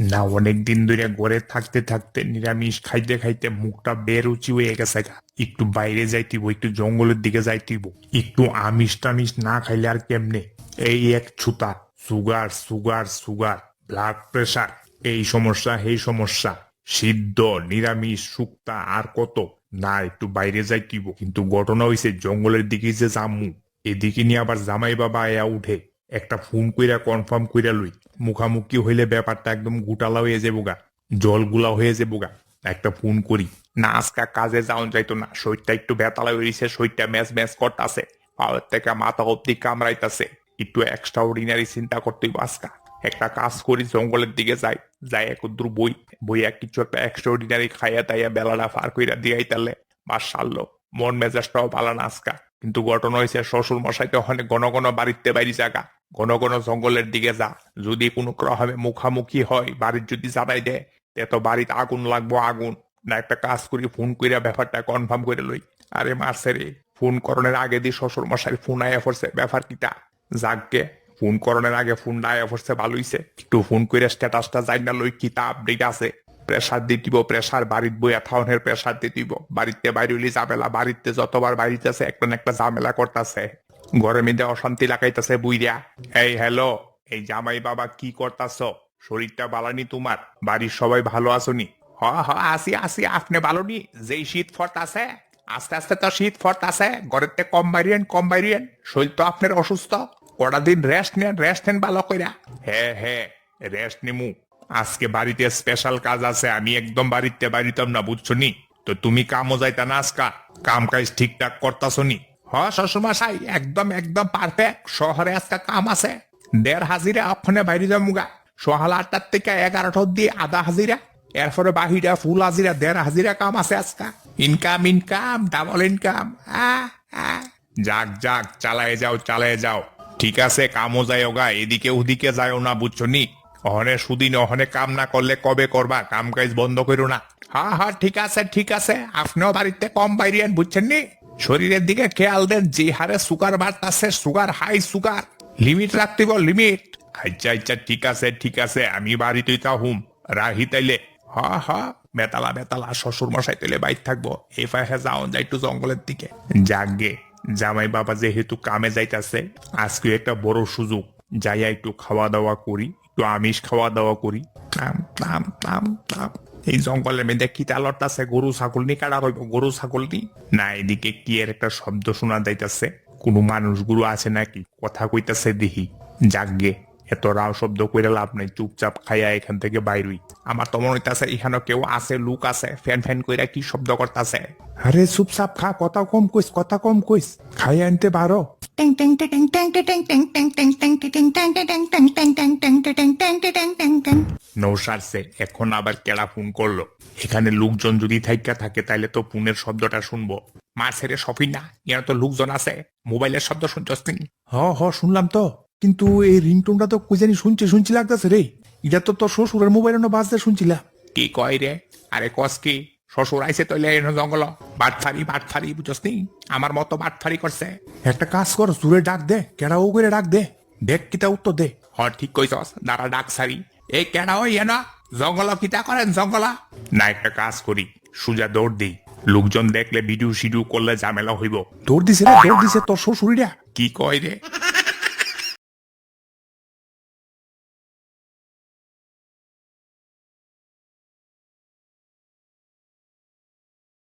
না, অনেক দিন ধরে ঘরে থাকতে থাকতে নিরামিষ খাইতে খাইতে মুখটা বের উঁচি হয়ে গেছে গা। একটু বাইরে যাইতিব একটু জঙ্গলের দিকে যাইতিব একটু আমিষ টামিষ না খাইলে আর কেমনে? এই এক ছুতা, sugar sugar sugar blood pressure এই সমস্যা এই সমস্যা। সিদ্ধ, নিরামিষ, শুক্তা, আর কত? না, একটু বাইরে যাইতিব কিন্তু ঘটনা হইছে, জঙ্গলের দিকে যে জামু এদিকে নিয়ে আবার জামাই বাবা আয়া উঠে। একটা ফোন কইরা কনফার্ম কইরা লই। মুখামুখি হইলে ব্যাপারটা একদম গুটালা হয়ে যাব গা, জলগুলা হয়ে যাব গা। একটা ফোন করি, না, আজকা কাজে যাওন যাইতো না, শরীরটা একটু বেতালা হয়েছে শরীরটা ম্যাচ ম্যাচ করতেছে, পাওয়ার থেকে মাথা অব্দি কামড়াইতাছে, একটু এক্সট্রা অর্ডিনারি চিন্তা করতেই আজকা। একটা কাজ করি, জঙ্গলের দিকে যাই যাই একদ্র বই বই এক কিছু একটা এক্সট্রা অর্ডিনারি খাইয়া তাইয়া বেলাটা ফার কইরা দিয়াই তাহলে মাস সারলো মন মেজাজটাও ভালো না আজকা। কিন্তু ঘটনা হয়েছে শ্বশুর মশাই তো ওখানে ঘন ঘন বাড়িতে বাইরে জায়গা ঘন ঘন জঙ্গলের দিকে যা। যদি কোনো ক্রমে মুখামুখি হয়, বাড়ির যদি জানাই দেয়, তে তো বাড়িতে আগুন লাগবো আগুন। না একটা কাজ করি, ফোন কইরা ব্যাপারটা কনফার্ম করে লই। আরে মারছে রে, ফোন করণের আগে দিয়ে শ্বশুর মশাই ফোন আয়া পড়ছে, ব্যাপার কিটা? যাকগে ফোন করণের আগে ফোন আয়া পড়ছে ভালো হইছে একটু ফোন করে স্ট্যাটাসটা যাই না লই, কিতা আপডেট আছে? প্রেসার দিয়ে দিব প্রেসার বাড়ির বইয়া থাউনের প্রেসার দিয়ে দিব। বাড়িতে বাইরে হইলে ঝামেলা, বাড়িতে যতবার বাড়িতেছে একটা একটা ঝামেলা করতেছে। ঘরের মধ্যে অশান্তি লাগাইতেছে বুইরা এই হ্যালো এই জামাই বাবা কি করতাছ? শরীরটা বালানি তোমার? বাড়ির সবাই ভালো আছোনি? হ হ, আসি আসি, আপনি ভালো নি যেই শীত ফট আছে আস্তে আস্তে তো শীত ফট আছে ঘরের তে কম বাইরিয়েন কম বাইরিয়েন শরীর তো আপনার অসুস্থ। কটা দিন রেস্ট নেন রেস্ট নেন ভালো কইরা। হ্যাঁ হ্যাঁ রেস্ট নিমু। আজকে বাড়িতে স্পেশাল কাজ আছে, আমি একদম বাড়িতে বাড়িতাম না, বুঝছ নি? তো তুমি কামও যাইতা না আজকা, কাম কাজ ঠিকঠাক করতাছো নি? হ, শ্বশুরমশাই, একদম একদম পারফেক্ট শহরে আজকে কাম আছে। দেড় হাজিরা ওখানে বাইরে যামুগা সকাল আটটার থেকে এগারোটা অব্দি আধা হাজিরা। এরপরে বাহিরা ফুল হাজিরা, দেড় হাজিরা কাম আছে আজকা। ইনকাম ইনকাম ডাবল ইনকাম যাক যাক, চালায় যাও চালায় যাও। ঠিক আছে, কামও যায় গা এদিকে ওদিকে যাও না, বুঝছ নি? অহনে সুদিন, অহনে কাম না করলে কবে করবা? কাম কাজ বন্ধ করো না। হ্যাঁ হ্যাঁ ঠিক আছে ঠিক আছে। আপনিও বাড়িতে কম বাইরিয়েন, বুঝছেন নি? শরীরের দিকে খেয়াল দেন, যে হারে সুগার বাড়তাছে, সুগার, হাই সুগার। লিমিট রাখতে বল, লিমিট। আচ্ছা আচ্ছা ঠিক আছে ঠিক আছে, আমি বাড়িতেই তা হুম রাহি তাইলে, হা হা, বেতালা বেতালা শ্বশুর মশাই তাইলে বাইর থাকব। এই ফাঁকে যাও যাই একটু জঙ্গলের দিকে। যাগে জামাই বাবা যেহেতু কামে যাইতাছে, আজকে একটা বড় সুযোগ। যাইয়া একটু খাওয়া দাওয়া করি একটু আমিষ খাওয়া দাওয়া করি তাম এই জঙ্গলের মধ্যে কি তালটাছে গরু ছাগল নি কাটা হইব গরু ছাগল নি না এদিকে কি এর একটা শব্দ শোনা যাইতাছে কোনো মানুষ গুরু আছে নাকি কথা কইতাছে দেখি যাগে এত রাও শব্দ কইরা লাভ নাই চুপচাপ খাইয়া এখান থেকে বাইরুই আমার তো মনে হইতাছে এখানে কেউ আছে লুক আছে ফ্যান ফ্যান কইরা কি শব্দ করতাছে আরে চুপচাপ খা কথা কম কইস কথা কম কইস খাই আনতে পারো Ding ding ding ding ding ding ding ding ding ding ding ding ding ding নৌসারছে এখন আবার কেডা ফোন করল। এখানে লোকজন যদি থাইকা থাকে তাইলে তো ফোনের শব্দটা শুনব। মা ছেড়ে সফি না? ইয়ার তো লোকজন আছে। মোবাইলের শব্দ শুনছস নি হ হ শুনলাম তো। কিন্তু এই রিংটোনটা তো কই জানি শুনছি শুনছি লাগতেছে রে। এটা তো তোর শ্বশুরের মোবাইলে না বাজতে শুনছিলাম কি কয় রে? আরে কস কি? শ্বশুর আইছে তৈলে এনে জঙ্গল। বাটফারি বাটফারি বুঝছস নি? আমার মতো বাটফারি করছে। একটা কাজ কর সুরে ডাক দে কেডা ও করে ডাক দে। দেখ কিতা উত্তর দে। হ ঠিক কইছস। দাঁড়া ডাক সারি। এই কেন ওই না জঙ্গল কিটা করেন জঙ্গলা। না একটা কাজ করি। সুজা দৌড় দিই। লোকজন দেখলে ভিডিও সিডিও করলে ঝামেলা হইব। দৌড় দিছে রে দৌড় দিছে তোর শ্বশুরিরা কি কয় রে?